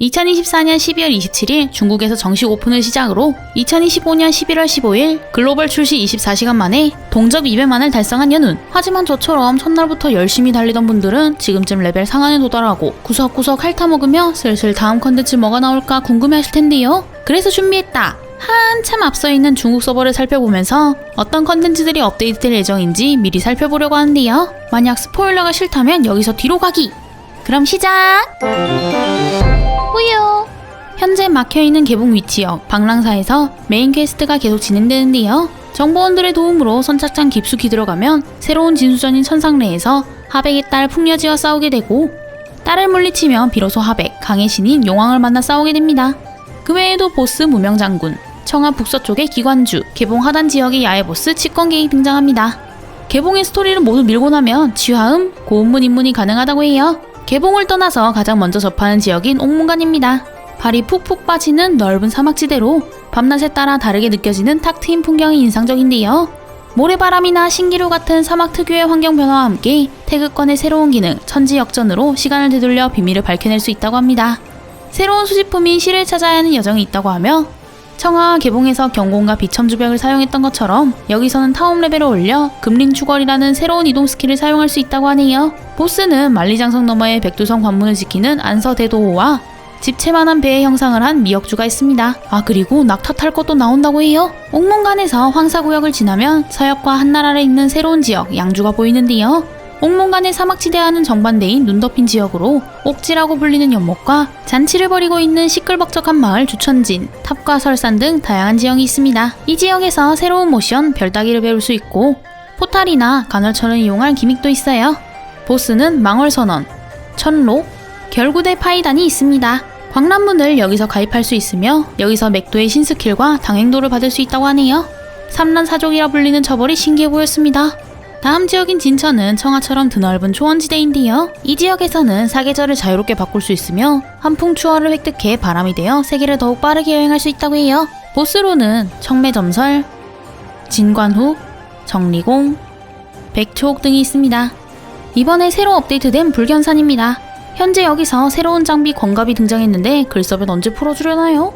2024년 12월 27일 중국에서 정식 오픈을 시작으로 2025년 11월 15일 글로벌 출시 24시간 만에 동접 200만을 달성한 연운. 하지만 저처럼 첫날부터 열심히 달리던 분들은 지금쯤 레벨 상한에 도달하고 구석구석 핥아먹으며 슬슬 다음 컨텐츠 뭐가 나올까 궁금해하실 텐데요. 그래서 준비했다. 한참 앞서 있는 중국 서버를 살펴보면서 어떤 컨텐츠들이 업데이트될 예정인지 미리 살펴보려고 하는데요. 만약 스포일러가 싫다면 여기서 뒤로 가기. 그럼 시작! 후요. 현재 막혀있는 개봉 위치역 방랑사에서 메인 퀘스트가 계속 진행되는데요. 정보원들의 도움으로 선착장 깊숙이 들어가면 새로운 진수전인 천상래에서 하백의 딸 풍여지와 싸우게 되고 딸을 물리치면 비로소 하백, 강의 신인 용왕을 만나 싸우게 됩니다. 그 외에도 보스 무명장군, 청하 북서쪽의 기관주, 개봉 하단 지역의 야외 보스 치권계이 등장합니다. 개봉의 스토리를 모두 밀고 나면 지화음, 고음문 입문이 가능하다고 해요. 개봉을 떠나서 가장 먼저 접하는 지역인 옥문관입니다. 발이 푹푹 빠지는 넓은 사막지대로 밤낮에 따라 다르게 느껴지는 탁 트인 풍경이 인상적인데요. 모래바람이나 신기루 같은 사막 특유의 환경 변화와 함께 태극권의 새로운 기능 천지역전으로 시간을 되돌려 비밀을 밝혀낼 수 있다고 합니다. 새로운 수집품인 실을 찾아야 하는 여정이 있다고 하며 청하 개봉에서 경공과 비첨주벽을 사용했던 것처럼 여기서는 타움 레벨을 올려 금린 추걸이라는 새로운 이동 스킬을 사용할 수 있다고 하네요. 보스는 만리장성 너머의 백두성 관문을 지키는 안서 대도호와 집채만한 배의 형상을 한 미역주가 있습니다. 아 그리고 낙타 탈 것도 나온다고 해요. 옥문관에서 황사구역을 지나면 서역과 한나라 아래 있는 새로운 지역 양주가 보이는데요. 옥문관의 사막지대와는 정반대인 눈 덮인 지역으로 옥지라고 불리는 연못과 잔치를 벌이고 있는 시끌벅적한 마을 주천진, 탑과 설산 등 다양한 지형이 있습니다. 이 지역에서 새로운 모션 별따기를 배울 수 있고 포탈이나 간헐천을 이용할 기믹도 있어요. 보스는 망월선원, 천로, 결구대 파이단이 있습니다. 광란문을 여기서 가입할 수 있으며 여기서 맥도의 신스킬과 당행도를 받을 수 있다고 하네요. 삼란 사족이라 불리는 처벌이 신기해 보였습니다. 다음 지역인 진천은 청하처럼 드넓은 초원지대인데요. 이 지역에서는 사계절을 자유롭게 바꿀 수 있으며 한풍 추월을 획득해 바람이 되어 세계를 더욱 빠르게 여행할 수 있다고 해요. 보스로는 청매점설, 진관후, 정리공, 백초옥 등이 있습니다. 이번에 새로 업데이트된 불견산입니다. 현재 여기서 새로운 장비 권갑이 등장했는데 글섭은 언제 풀어주려나요?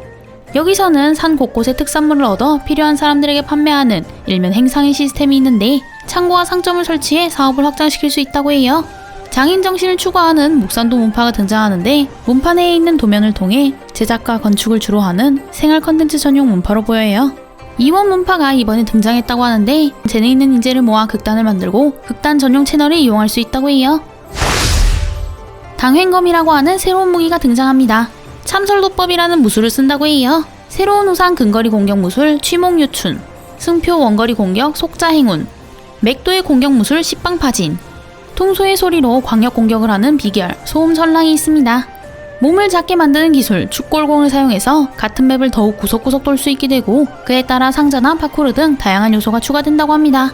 여기서는 산 곳곳에 특산물을 얻어 필요한 사람들에게 판매하는 일면 행상의 시스템이 있는데 창고와 상점을 설치해 사업을 확장시킬 수 있다고 해요. 장인 정신을 추구하는 묵산도 문파가 등장하는데 문파 내에 있는 도면을 통해 제작과 건축을 주로 하는 생활 컨텐츠 전용 문파로 보여요. 이원 문파가 이번에 등장했다고 하는데 재능 있는 인재를 모아 극단을 만들고 극단 전용 채널을 이용할 수 있다고 해요. 당횡검이라고 하는 새로운 무기가 등장합니다. 참설도법이라는 무술을 쓴다고 해요. 새로운 우상 근거리 공격 무술 취목유춘, 승표 원거리 공격 속자 행운, 맥도의 공격 무술 식빵파진, 통소의 소리로 광역 공격을 하는 비결 소음 설랑이 있습니다. 몸을 작게 만드는 기술 축골공을 사용해서 같은 맵을 더욱 구석구석 돌 수 있게 되고 그에 따라 상자나 파쿠르 등 다양한 요소가 추가된다고 합니다.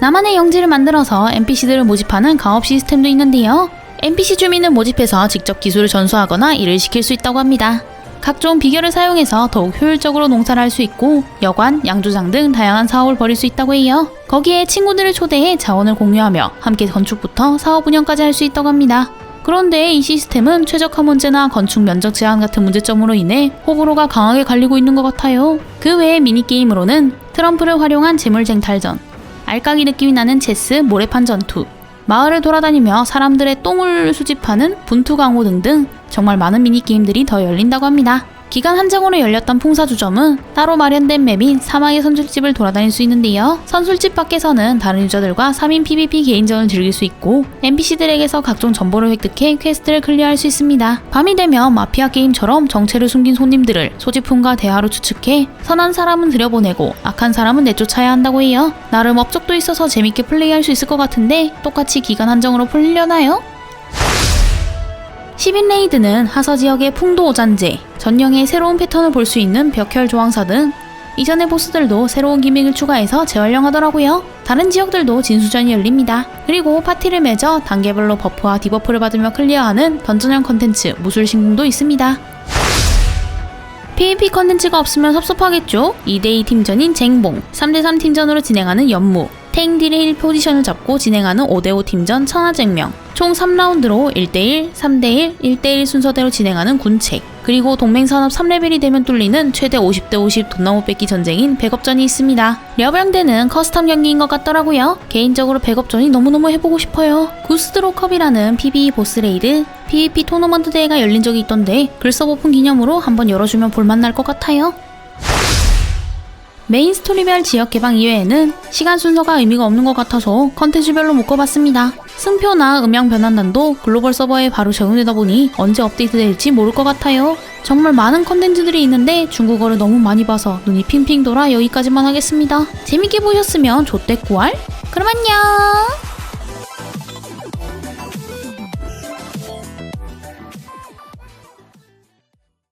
나만의 영지를 만들어서 NPC들을 모집하는 가업 시스템도 있는데요. NPC 주민을 모집해서 직접 기술을 전수하거나 일을 시킬 수 있다고 합니다. 각종 비결을 사용해서 더욱 효율적으로 농사를 할 수 있고 여관, 양조장 등 다양한 사업을 벌일 수 있다고 해요. 거기에 친구들을 초대해 자원을 공유하며 함께 건축부터 사업 운영까지 할 수 있다고 합니다. 그런데 이 시스템은 최적화 문제나 건축 면적 제한 같은 문제점으로 인해 호불호가 강하게 갈리고 있는 것 같아요. 그 외에 미니게임으로는 트럼프를 활용한 재물쟁탈전, 알까기 느낌이 나는 체스, 모래판 전투, 마을을 돌아다니며 사람들의 똥을 수집하는 분투 강호 등등 정말 많은 미니게임들이 더 열린다고 합니다. 기간 한정으로 열렸던 풍사주점은 따로 마련된 맵인 사막의 선술집을 돌아다닐 수 있는데요. 선술집 밖에서는 다른 유저들과 3인 PVP 개인전을 즐길 수 있고 NPC들에게서 각종 정보를 획득해 퀘스트를 클리어할 수 있습니다. 밤이 되면 마피아 게임처럼 정체를 숨긴 손님들을 소지품과 대화로 추측해 선한 사람은 들여보내고 악한 사람은 내쫓아야 한다고 해요. 나름 업적도 있어서 재밌게 플레이할 수 있을 것 같은데 똑같이 기간 한정으로 풀리려나요? 10인 레이드는 하서 지역의 풍도 오잔재, 전령의 새로운 패턴을 볼 수 있는 벽혈 조항사 등 이전의 보스들도 새로운 기믹을 추가해서 재활용하더라고요. 다른 지역들도 진수전이 열립니다. 그리고 파티를 맺어 단계별로 버프와 디버프를 받으며 클리어하는 던전형 컨텐츠 무술 신궁도 있습니다. PVP 컨텐츠가 없으면 섭섭하겠죠? 2대2 팀전인 쟁봉, 3대3 팀전으로 진행하는 연무, 탱딜의 1 포지션을 잡고 진행하는 5대5 팀전 천하쟁명 총 3라운드로 1대1, 3대1, 1대1 순서대로 진행하는 군책 그리고 동맹산업 3레벨이 되면 뚫리는 최대 50대 50 돈나무 뺏기 전쟁인 백업전이 있습니다. 려병대는 커스텀 경기인 것 같더라고요. 개인적으로 백업전이 너무너무 해보고 싶어요. 구스드로컵이라는 PBE 보스레이드 PVP 토너먼트 대회가 열린 적이 있던데 글섭 오픈 기념으로 한번 열어주면 볼맛날 것 같아요. 메인 스토리별 지역 개방 이외에는 시간 순서가 의미가 없는 것 같아서 컨텐츠별로 묶어봤습니다. 승표나 음향 변환단도 글로벌 서버에 바로 적용되다 보니 언제 업데이트 될지 모를 것 같아요. 정말 많은 컨텐츠들이 있는데 중국어를 너무 많이 봐서 눈이 핑핑 돌아 여기까지만 하겠습니다. 재밌게 보셨으면 조댓구알? 그럼 안녕!